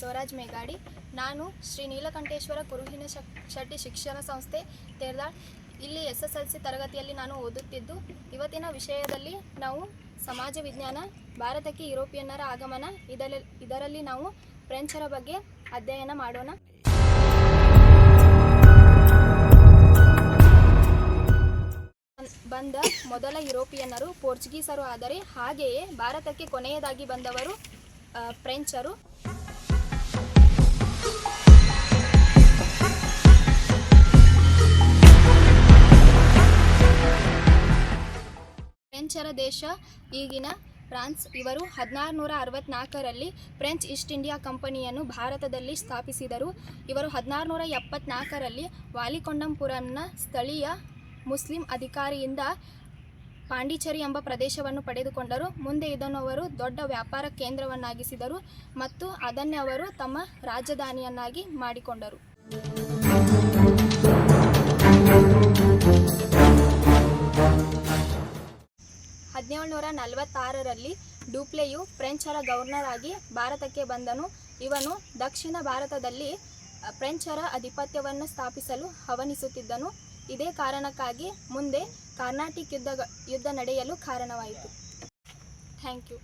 ದೇವರಾಜ್ ಮೇಗಾಡಿ ನಾನು ಶ್ರೀ ನೀಲಕಂಠೇಶ್ವರ ಕುರುಹಿನ ಶೆಟ್ಟಿ ಶಿಕ್ಷಣ ಸಂಸ್ಥೆ, ತೇರ್ದಾಳ್. ಇಲ್ಲಿ ಎಸ್ ಎಸ್ ಎಲ್ ಸಿ ತರಗತಿಯಲ್ಲಿ ನಾನು ಓದುತ್ತಿದ್ದು, ಇವತ್ತಿನ ವಿಷಯದಲ್ಲಿ ನಾವು ಸಮಾಜ ವಿಜ್ಞಾನ, ಭಾರತಕ್ಕೆ ಯುರೋಪಿಯನ್ನರ ಆಗಮನ ಇದರಲ್ಲಿ ಇದರಲ್ಲಿ ನಾವು ಫ್ರೆಂಚರ ಬಗ್ಗೆ ಅಧ್ಯಯನ ಮಾಡೋಣ. ಬಂದ ಮೊದಲ ಯುರೋಪಿಯನ್ನರು ಪೋರ್ಚುಗೀಸರು ಆದರೆ ಹಾಗೆಯೇ ಭಾರತಕ್ಕೆ ಕೊನೆಯದಾಗಿ ಬಂದವರು ಫ್ರೆಂಚರು ಫ್ರೆಂಚರ ದೇಶ ಈಗಿನ ಫ್ರಾನ್ಸ್. ಇವರು ಹದಿನಾರು ನೂರ ಅರವತ್ನಾಲ್ಕರಲ್ಲಿ ಫ್ರೆಂಚ್ ಈಸ್ಟ್ ಇಂಡಿಯಾ ಕಂಪನಿಯನ್ನು ಭಾರತದಲ್ಲಿ ಸ್ಥಾಪಿಸಿದರು. ಇವರು ಹದಿನಾರು ನೂರ ಎಪ್ಪತ್ನಾಲ್ಕರಲ್ಲಿ ವಾಲಿಕೊಂಡಂಪುರಂನ ಸ್ಥಳೀಯ ಮುಸ್ಲಿಂ ಅಧಿಕಾರಿಯಿಂದ ಪಾಂಡಿಚೇರಿ ಎಂಬ ಪ್ರದೇಶವನ್ನು ಪಡೆದುಕೊಂಡರು. ಮುಂದೆ ಇದನ್ನು ಅವರು ದೊಡ್ಡ ವ್ಯಾಪಾರ ಕೇಂದ್ರವನ್ನಾಗಿಸಿದರು ಮತ್ತು ಅದನ್ನೇ ಅವರು ತಮ್ಮ ರಾಜಧಾನಿಯನ್ನಾಗಿ ಮಾಡಿಕೊಂಡರು. ಹದಿನೇಳುನೂರ ನಲವತ್ತಾರರಲ್ಲಿ ಡೂಪ್ಲೆಯು ಫ್ರೆಂಚರ ಗವರ್ನರ್ ಆಗಿ ಭಾರತಕ್ಕೆ ಬಂದನು. ಇವನು ದಕ್ಷಿಣ ಭಾರತದಲ್ಲಿ ಫ್ರೆಂಚರ ಅಧಿಪತ್ಯವನ್ನು ಸ್ಥಾಪಿಸಲು ಹವನಿಸುತ್ತಿದ್ದನು. ಇದೇ ಕಾರಣಕ್ಕಾಗಿ ಮುಂದೆ ಕಾರ್ನಾಟಿಕ್ ಯುದ್ಧ ಯುದ್ಧ ನಡೆಯಲು ಕಾರಣವಾಯಿತು. Thank you.